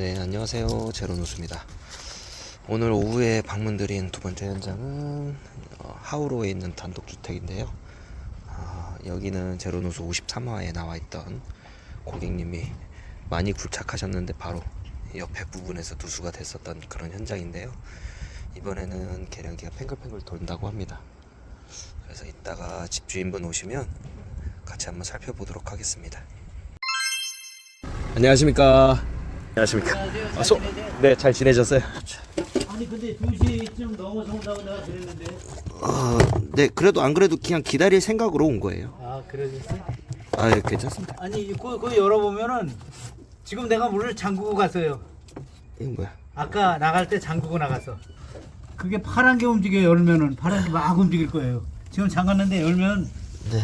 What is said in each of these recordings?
네, 안녕하세요. 제로누스입니다. 오늘 오후에 방문드린 두 번째 현장은 어, 하우로에 있는 단독주택인데요. 아, 여기는 제로누스 53화에 나와 있던 고객님이 많이 굴착하셨는데 바로 옆에 부분에서 누수가 됐었던 그런 현장인데요. 이번에는 계량기가 팽글팽글 돈다고 합니다. 그래서 이따가 집주인분 오시면 같이 한번 살펴보도록 하겠습니다. 안녕하십니까. 안녕하십니까. 아, 소... 네, 잘 지내셨어요? 아니 근데 2시쯤 넘어서 온다고 내가 그랬는데 어, 네, 그래도 안 그래도 그냥 기다릴 생각으로 온 거예요. 아 그러셨어? 아, 예, 괜찮습니다. 아니 그거, 그거 열어보면은 지금 내가 문을 잠그고 갔어요 이건 뭐야? 아까 나갈 때 잠그고 나갔어 그게 파란 게 움직여 열면은 파란 게 막 움직일 거예요 지금 잠갔는데 열면 네.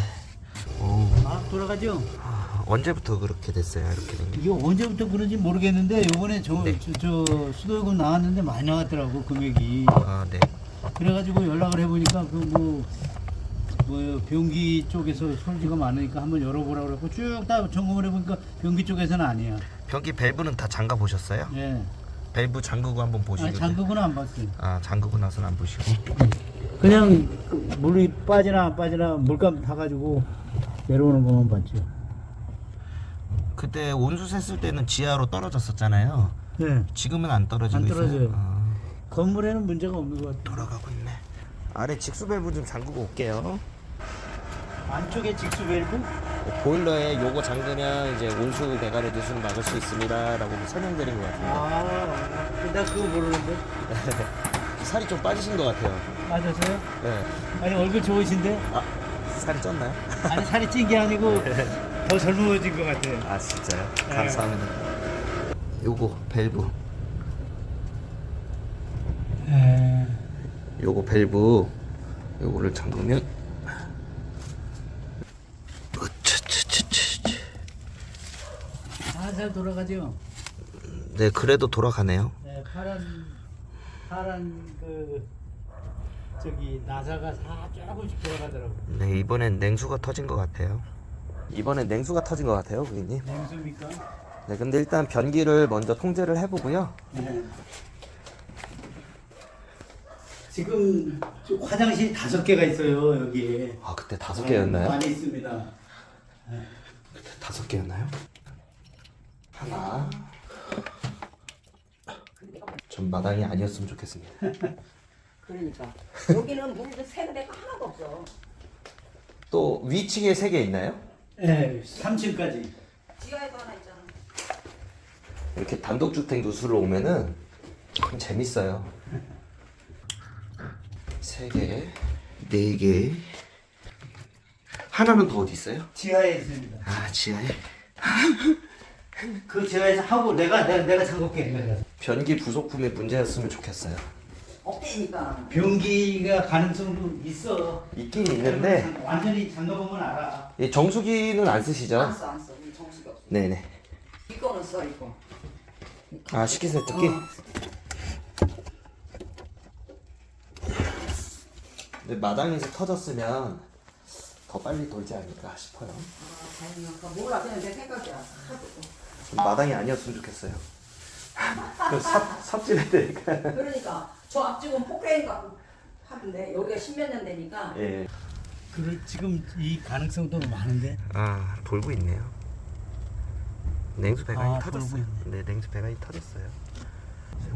어, 막 돌아가죠 아, 언제부터 그렇게 됐어요? 이렇게 된 게? 이게 언제부터 그런지 모르겠는데 요번에 저, 네. 저, 저 수도요금 나왔는데 많이 나왔더라고 금액이 아, 네. 그래가지고 연락을 해보니까 그뭐 변기 쪽에서 솔지가 많으니까 한번 열어보라 그랬고 쭉 다 점검을 해보니까 변기 쪽에서는 아니야. 변기 밸브는 다 잠가 보셨어요? 예. 밸브 잠그고 한번 보시고. 아니 잠그고는 안 봤어요. 아, 잠그고 나서는 안 보시고. 그냥 그 물이 빠지나 안 빠지나 물감 타가지고 내려오는 것만 봤죠. 그때 온수 샜을 때는 지하로 떨어졌었잖아요. 예. 지금은 안 떨어지고 안 떨어져요. 있어요. 아, 건물에는 문제가 없는 것 같아요. 돌아가고 있네. 아래 직수 밸브 좀 잠그고 올게요. 안쪽에 직수 밸브? 보일러에 요거 잠그면 이제 온수 배관의 누수를 막을 수 있습니다라고 설명드린 것 같아요. 아, 나 그거 모르는데. 살이 좀 빠지신 것 같아요. 맞았어요? 네. 아니 얼굴 좋으신데? 아 살이 쪘나요? 아니 살이 찐 게 아니고 더 젊어진 것 같아요. 아 진짜요? 네. 감사합니다. 요거 밸브, 에... 요거 밸브, 요거를 잠그면. 살살 돌아가죠. 네 그래도 돌아가네요. 네, 파란 파란 그 저기 나사가 사 조금씩 돌아가더라고. 네 이번엔 냉수가 터진 것 같아요. 이번엔 냉수가 터진 것 같아요, 고객님. 냉수입니까? 네 근데 일단 변기를 먼저 통제를 해보고요. 네. 지금 저 화장실 다섯 개가 있어요 여기에. 아 그때 다섯 개였나요? 많이 있습니다. 그때 다섯 개였나요? 하나. 전 마당이 아니었으면 좋겠습니다. 그러니까 여기는 물도 새는 데가 하나도 없어. 또 위층에 세 개 있나요? 네, 3층까지. 지하에도 하나 있잖아. 이렇게 단독주택 누수를 오면은 참 재밌어요. 세 개, 네 개. 하나는 더 어디 있어요? 지하에 있습니다. 아 지하에. 그 지하에서 하고 내가 내가 내가 잠글게. 변기 부속품이 문제였으면 좋겠어요. 없대니까. 변기가 가능성도 있어. 있긴 있는데 완전히 잠가보면 알아. 이 정수기는 안 쓰시죠? 안 써, 안 써. 우리 정수기 없어. 네네. 이거는 써, 이거. 아 식기세척기? 어. 근데 마당에서 터졌으면 더 빨리 돌지 않을까 싶어요. 아, 다행이야. 몰라. 그냥 내 생각이야. 하도. 마당이 아니었으면 좋겠어요. 그 삽, 삽질해야 되니까. 그러니까 저 앞집은 포크레인 갖고 하는데 여기가 십몇 년 되니까 예. 그 지금 이 가능성도 많은데. 아 돌고 있네요. 냉수 배관이 아, 터졌어요. 돌고 네, 냉수 배관이 터졌어요.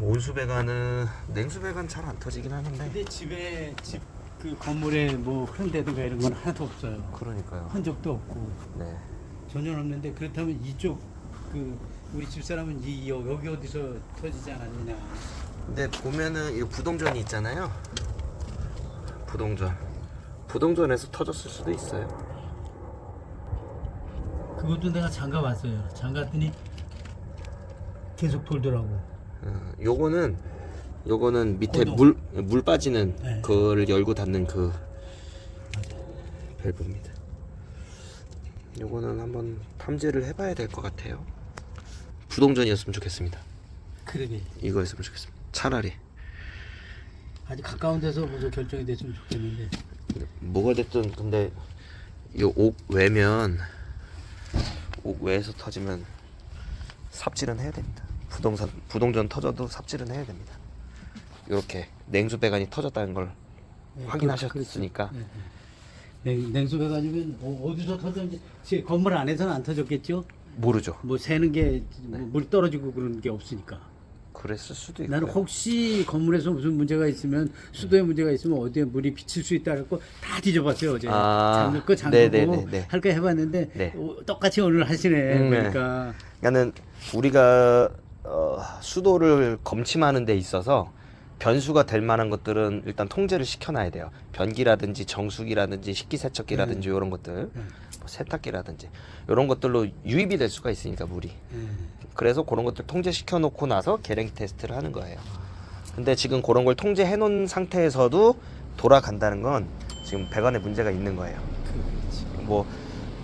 온수 배관은 냉수 배관 잘 안 터지긴 하는데. 근데 집에 집 그 건물에 뭐 흔들대든가 이런 건 하나도 없어요. 그러니까요. 흔적도 없고 네. 전혀 없는데 그렇다면 이쪽 그 우리 집 사람은 이 여- 여기 어디서 터지지 않았느냐. 근데 보면은 이 부동전이 있잖아요. 부동전. 부동전에서 터졌을 수도 있어요. 그것도 내가 잠가 봤어요. 잠갔더니 계속 돌더라고. 어, 요거는 요거는 밑에 고동. 물 물 빠지는 네. 그거를 열고 닫는 그 밸브입니다. 요거는 한번 탐지를 해봐야 될 것 같아요. 부동전이었으면 좋겠습니다. 그러게. 이거였으면 좋겠습니다. 차라리 아주 가까운 데서 먼저 결정이 됐으면 좋겠는데. 뭐가 됐든 근데 이 옥 외면 옥 외에서 터지면 삽질은 해야 됩니다. 부동산 부동전 터져도 삽질은 해야 됩니다. 이렇게 냉수 배관이 터졌다는 걸 네, 확인하셨으니까 그렇죠. 네, 냉, 냉수배 가지면 어, 디서 터졌는지 지- 건물 안에서는 안 터졌겠죠? 모르죠. 뭐 새는 게 네. 물 떨어지고 그런 게 없으니까. 그랬을 수도 있고. 나는 혹시 건물에서 무슨 문제가 있으면 수도에 문제가 있으면 어디에 물이 비칠 수 있다 그랬고 다 뒤져봤어요 어제 아, 잠글 거 잠그고 네네네네. 할까 해봤는데 네. 어, 똑같이 오늘 하시네 음, 네. 그러니까 그러니까는 우리가 어, 수도를 검침하는 데 있어서 변수가 될 만한 것들은 일단 통제를 시켜놔야 돼요. 변기라든지 정수기라든지 식기세척기라든지 이런 것들, 뭐 세탁기라든지 이런 것들로 유입이 될 수가 있으니까 물이. 음. 그래서 그런 것들 통제시켜 놓고 나서 계량기 테스트를 하는 거예요. 근데 지금 그런 걸 통제해 놓은 상태에서도 돌아간다는 건 지금 배관에 문제가 있는 거예요. 뭐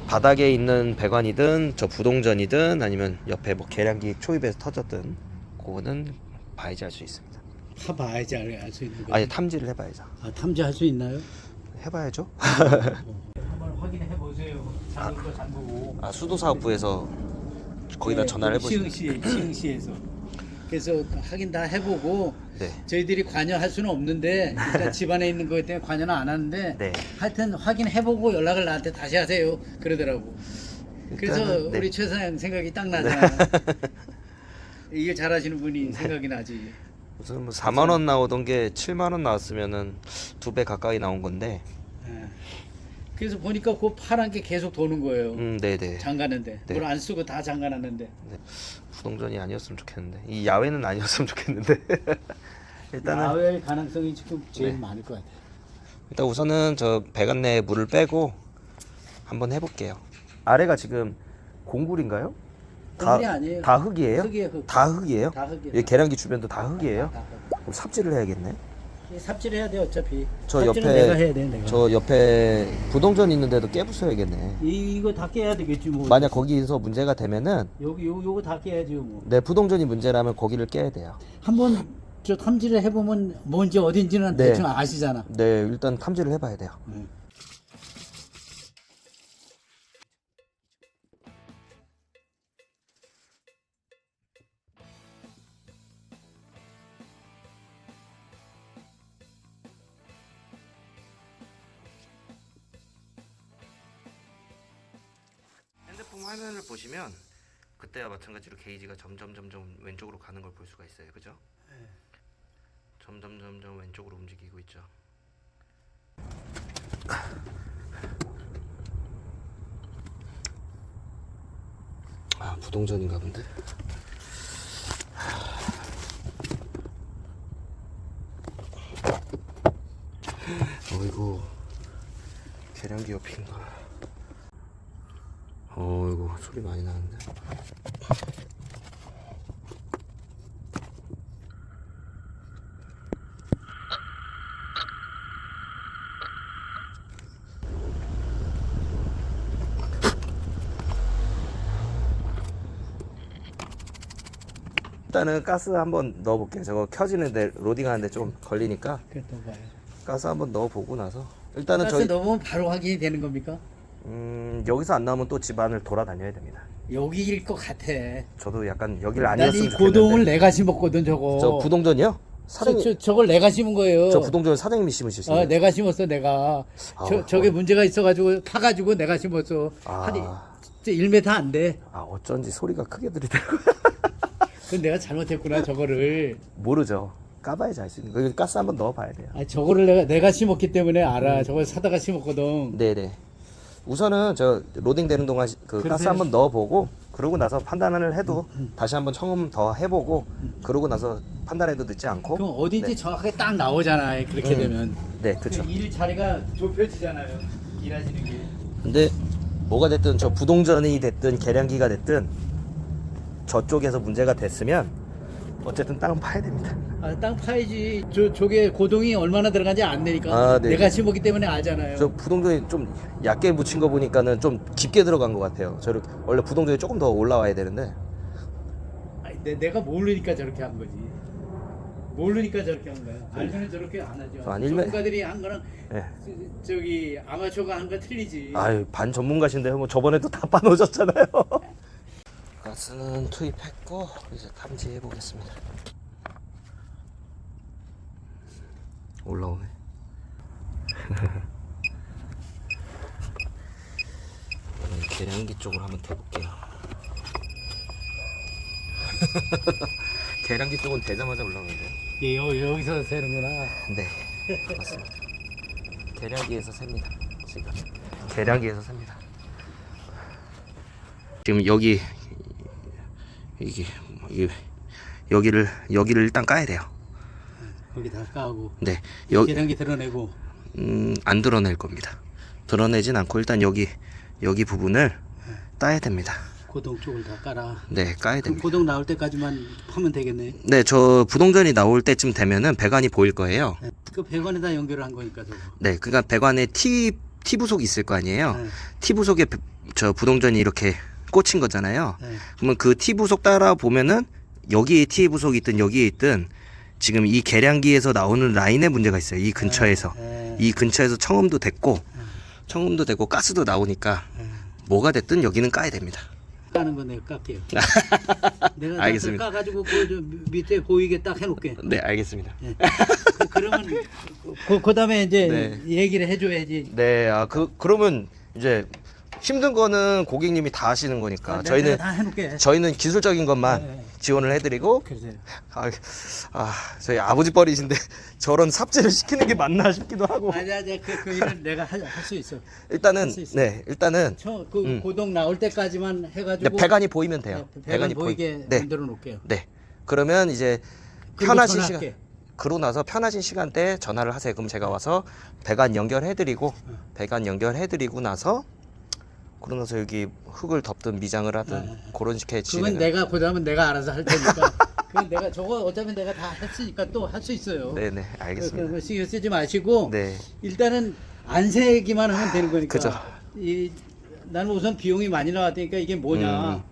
바닥에 있는 배관이든 저 부동전이든 아니면 옆에 뭐 계량기 초입에서 터졌든 그거는 봐야지 알 수 있습니다. 다 봐야지 알 수 있는 거예요 아니 탐지를 해봐야죠. 아, 탐지할 수 있나요? 해봐야죠. 한번 확인해 보세요 잠글 거 잠그고 아 수도사업부에서 거기다 네, 전화를 해보시면 시흥시 시흥시에서 그래서 그 확인 다 해보고 네. 저희들이 관여할 수는 없는데 일단 집안에 있는 거에 때문에 관여는 안 하는데 네. 하여튼 확인해보고 연락을 나한테 다시 하세요 그러더라고 그래서 네. 우리 최 사장 생각이 딱 나잖아 이게 잘하시는 분이 생각이 나지 무슨 뭐 4만 원 나오던 게 7만 원 나왔으면은 두 배 가까이 나온 건데. 예. 그래서 보니까 그 파란 게 계속 도는 거예요 음, 네네. 잠가는데 네. 물안 쓰고 다 잠가놨는데 부동전이 아니었으면 좋겠는데 이 야외는 아니었으면 좋겠는데. 일단은 야외 가능성이 지금 제일 네. 많을 것 같아 일단 우선은 저 배관 내에 물을 빼고 한번 해볼게요. 아래가 지금 공굴인가요? 공굴이 아니에요. 다 흙이에요? 흙이에요, 흙. 다 흙이에요? 다 흙이에요. 이 계량기 주변도 다 흙이에요? 다 그럼 삽질을 해야겠네. 이 삽질해야 돼 어차피. 저 삽질은 옆에 내가 해야 돼 내가. 저 옆에 부동전 있는데도 깨부숴야겠네. 이, 이거 다 깨야 되겠지 뭐. 만약 거기서 문제가 되면은 여기 요 요거 다 깨야지 뭐. 내 부동전이 문제라면 거기를 깨야 돼요. 한번 저 탐지를 해보면 뭔지 어딘지는 네. 대충 아시잖아. 네, 일단 탐지를 해봐야 돼요. 응. 화면을 보시면 그때와 마찬가지로 게이지가 점점 점점 왼쪽으로 가는 걸 볼 수가 있어요. 그죠? 점점 점점 왼쪽으로 움직이고 있죠. 아, 부동전인가 본데. 어이구. 계량기 옆인가. 어이구 소리 많이 나는데 일단은 가스 한번 넣어볼게요 저거 켜지는데 로딩하는데 좀 걸리니까 그랬던 거예요. 가스 한번 넣어보고 나서 일단은 가스 저희 넣으면 바로 확인이 되는 겁니까? 음, 여기서 안 나오면 또 집안을 돌아다녀야 됩니다 여기일 것 같아. 저도 약간 여길 난 아니었으면 이 좋겠는데 고동을 내가 심었거든 저거. 저 부동전이요? 저, 사장님 저, 저걸 내가 심은 거예요. 저 부동전 사장님이 심으셨어요. 어, 내가 심었어, 내가. 저, 아우, 저게 문제가 있어가지고, 파가지고 내가 심었어. 아. 한 1m 안 돼. 아 어쩐지 소리가 크게 들리더라고요. 그건 내가 잘못했구나, 저거를. 모르죠. 까봐야지 알 수 있는 거. 여기 가스 한번 넣어봐야 돼요. 아, 저거를 내가, 내가 심었기 때문에 알아. 음. 저걸 사다가 심었거든. 네네. 우선은 저 로딩 되는 동안 그 가스 한번 넣어보고 그러고 나서 판단을 해도 음, 다시 한번 처음 더 해보고 그러고 나서 판단해도 늦지 않고. 그럼 어딘지 네. 정확하게 딱 나오잖아요, 그렇게 음. 되면. 네, 그렇죠. 일 자리가 좁혀지잖아요. 일하시는 게. 근데 뭐가 됐든 저 부동전이 됐든 계량기가 됐든 저쪽에서 문제가 됐으면 어쨌든 땅은 파야 됩니다. 아, 땅 파야지. 저, 저게 고동이 얼마나 들어간지 안 되니까. 아, 네네. 내가 심었기 때문에 알잖아요. 저 부동전이 좀 얕게 묻힌 거 보니까는 좀 깊게 들어간 것 같아요. 저렇게 원래 부동전이 조금 더 올라와야 되는데 아니, 내, 내가 모르니까 저렇게 한 거지. 모르니까 저렇게 한 거야. 알면 저렇게 안 하죠. 저 아니면- 전문가들이 한 거랑 예. 저- 저기 아마추어가 한 거 틀리지. 아유 반 전문가신데 뭐 저번에도 다 빠놓으셨잖아요. 가스는 투입했고 이제 탐지해 보겠습니다. 올라오네. 계량기 쪽으로 한번 대볼게요. 계량기 쪽은 대자마자 올라오는데요. 예, 여, 여기서 세는구나. 네, 맞습니다. 계량기에서 셉니다. 지금 계량기에서 셉니다. 지금 여기 이게 이- 여기를 여기를 일단 까야 돼요. 거기 다 까고. 네, 여기 계량기 드러내고. 음, 안 드러낼 겁니다. 드러내진 않고 일단 여기 여기 부분을 따야 됩니다. 고동 쪽을 다 깔아. 네, 까야 그 됩니다. 고동 나올 때까지만 하면 되겠네. 네, 저 부동전이 나올 때쯤 되면은 배관이 보일 거예요. 네. 그 배관에다 연결을 한 거니까 저거. 네, 그러니까 배관에 T T 부속이 있을 거 아니에요. 네. T 부속에 배- 저 부동전이 이렇게 꽂힌 거잖아요. 네. 그러면 그 T 부속 따라 보면은 여기에 T 부속이 있든 여기에 있든 지금 이 계량기에서 나오는 라인에 문제가 있어요. 이 근처에서 네. 이 근처에서 청음도 됐고 청음도 되고 가스도 나오니까 네. 뭐가 됐든 여기는 까야 됩니다. 까는 건 내가 깎게요. 내가 알겠습니다. 까가지고 그저 밑에 보이게 딱 해놓게. 네, 알겠습니다. 그, 그러면 그, 그 다음에 이제 네. 얘기를 해줘야지. 네, 아 그 그러면 이제 힘든 거는 고객님이 다 하시는 거니까 아, 내가 저희는 다 해놓게. 저희는 기술적인 것만 네. 지원을 해드리고 그러세요. 아, 아 저희 아버지 뻘이신데 저런 삽질을 시키는 게 맞나 싶기도 하고 아니야, 아니야. 그, 그 일은 내가 할 수 있어. 일단은 할수 있어요. 네 일단은 저, 그 음. 고동 나올 때까지만 해가지고. 네, 배관이 보이면 돼요. 네, 배관 보이- 보이게 네, 만들어 놓을게요. 네. 그러면 이제 그리고 편하신 전화할게. 시간 그러고 나서 편하신 시간대에 전화를 하세요. 그럼 제가 와서 배관 연결해드리고 배관 연결해드리고 나서 그러고 나서 여기 흙을 덮든 미장을 하든 그런 식의 그건 진행을 내가 그 다음은 내가 알아서 할 테니까. 그건 내가 저거 어차피 내가 다 했으니까 또 할 수 있어요. 네네 그, 알겠습니다. 그 신경 쓰지 마시고 네 일단은 안 세기만 하면 되는 거니까. 그죠. 이 나는 우선 비용이 많이 나왔으니까 이게 뭐냐. 음.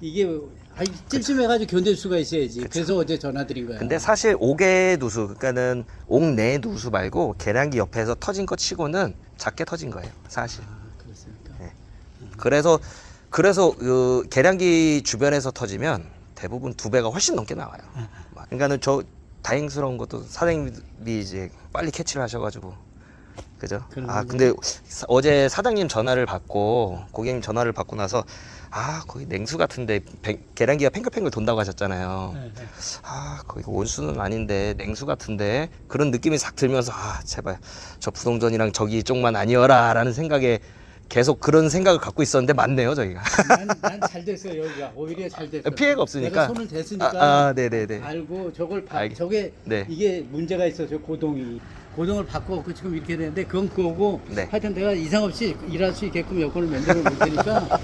이게 아이 찜찜해가지고 견딜 수가 있어야지. 그래서 어제 전화 드린 거야. 근데 사실 옥의 누수 그러니까는 옥내 누수 말고 계량기 옆에서 터진 것 치고는 작게 터진 거예요 사실 아? 네. 그래서 그래서 그 계량기 주변에서 터지면 대부분 두 배가 훨씬 넘게 나와요. 그러니까는 저 다행스러운 것도 사장님이 이제 빨리 캐치를 하셔가지고. 그죠? 아. 근데 사- 어제 사장님 전화를 받고 고객님 전화를 받고 나서 아 거기 냉수 같은데 배- 계량기가 팽글팽글 돈다고 하셨잖아요. 네, 네. 아 거기 온수는 아닌데 냉수 같은데? 그런 느낌이 싹 들면서 아 제발 저 부동전이랑 저기 쪽만 아니어라 라는 생각에 계속 그런 생각을 갖고 있었는데 맞네요 저희가 난잘 됐어 여기가 오히려 잘 됐어. 피해가 없으니까 내가 손을 댔으니까. 아, 아 네네네 알고 저걸 바, 알겠- 저게 네. 이게 문제가 있어 저 고동이 고동을 바꿔갖고 지금 이렇게 되는데 그건 그거고 네. 하여튼 내가 이상 없이 일할 수 있게끔 여건을 만들어 놓을 테니까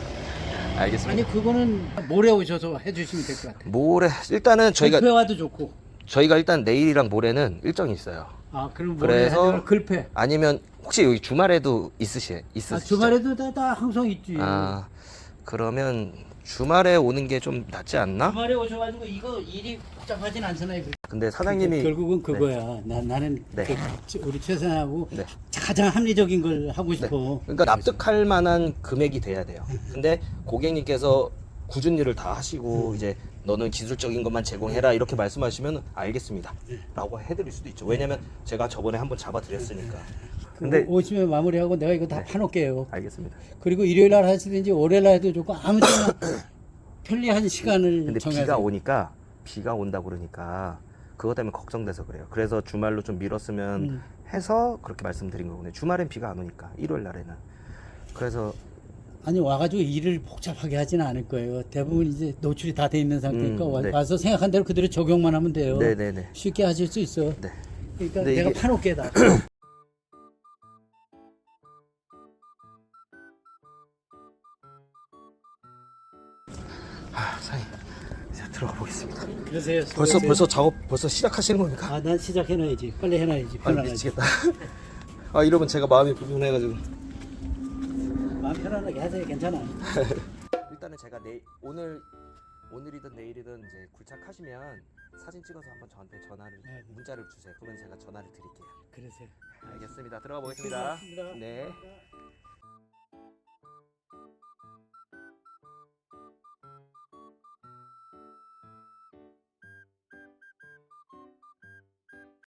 알겠습니다 아니 그거는 모레 오셔서 해주시면 될 것 같아요. 모레 일단은 저희가 글패 와도 좋고 저희가 일단 내일이랑 모레는 일정이 있어요 아 그럼 모레 그래서 하면 글패 아니면 혹시 여기 주말에도 있으시 아, 있으시죠? 주말에도 다, 다 항상 있지. 아 그러면 주말에 오는 게 좀 낫지 않나? 주말에 오셔가지고 이거 일이 복잡하진 않잖아요. 근데 사장님이 결국은 그거야. 나, 나는 네. 그, 우리 최선하고 네. 가장 합리적인 걸 하고 싶어. 그러니까 납득할 만한 금액이 돼야 돼요. 근데 고객님께서 굳은 일을 다 하시고 이제 너는 기술적인 것만 제공해라 이렇게 말씀하시면 알겠습니다. 라고 해드릴 수도 있죠. 왜냐면 제가 저번에 한번 잡아드렸으니까. 근데 오- 오시면 마무리하고 내가 이거 다 네. 파놓을게요. 알겠습니다. 그리고 일요일 날 하시든지 월요일 날 해도 좋고 아무 때나 편리한 시간을 근데 정해서. 비가 오니까 비가 온다 그러니까 그것 때문에 걱정돼서 그래요. 그래서 주말로 좀 미뤘으면 음. 해서 그렇게 말씀드린 거거든요. 주말엔 비가 안 오니까 일요일 날에는. 그래서 아니 와가지고 일을 복잡하게 하지는 않을 거예요. 대부분 이제 노출이 다 돼 있는 상태니까 음, 와- 네. 와서 생각한 대로 그대로 적용만 하면 돼요. 네네네. 쉽게 하실 수 있어. 네. 그러니까 근데 내가 이게- 파놓게 다. 그러세요. 벌써 수고하세요. 벌써 작업 벌써 시작하시는 겁니까? 아, 난 시작해놔야지. 빨리 해놔야지. 아 편안하게. 미치겠다. 아 이러면 제가 마음이 불편해가지고 마음 편안하게 하세요. 괜찮아. 일단은 제가 내일 오늘 오늘이든 내일이든 이제 굴착하시면 사진 찍어서 한번 저한테 전화를 네. 문자를 주세요. 그러면 제가 전화를 드릴게요. 그러세요. 알겠습니다. 들어가 보겠습니다. 수고하셨습니다. 네.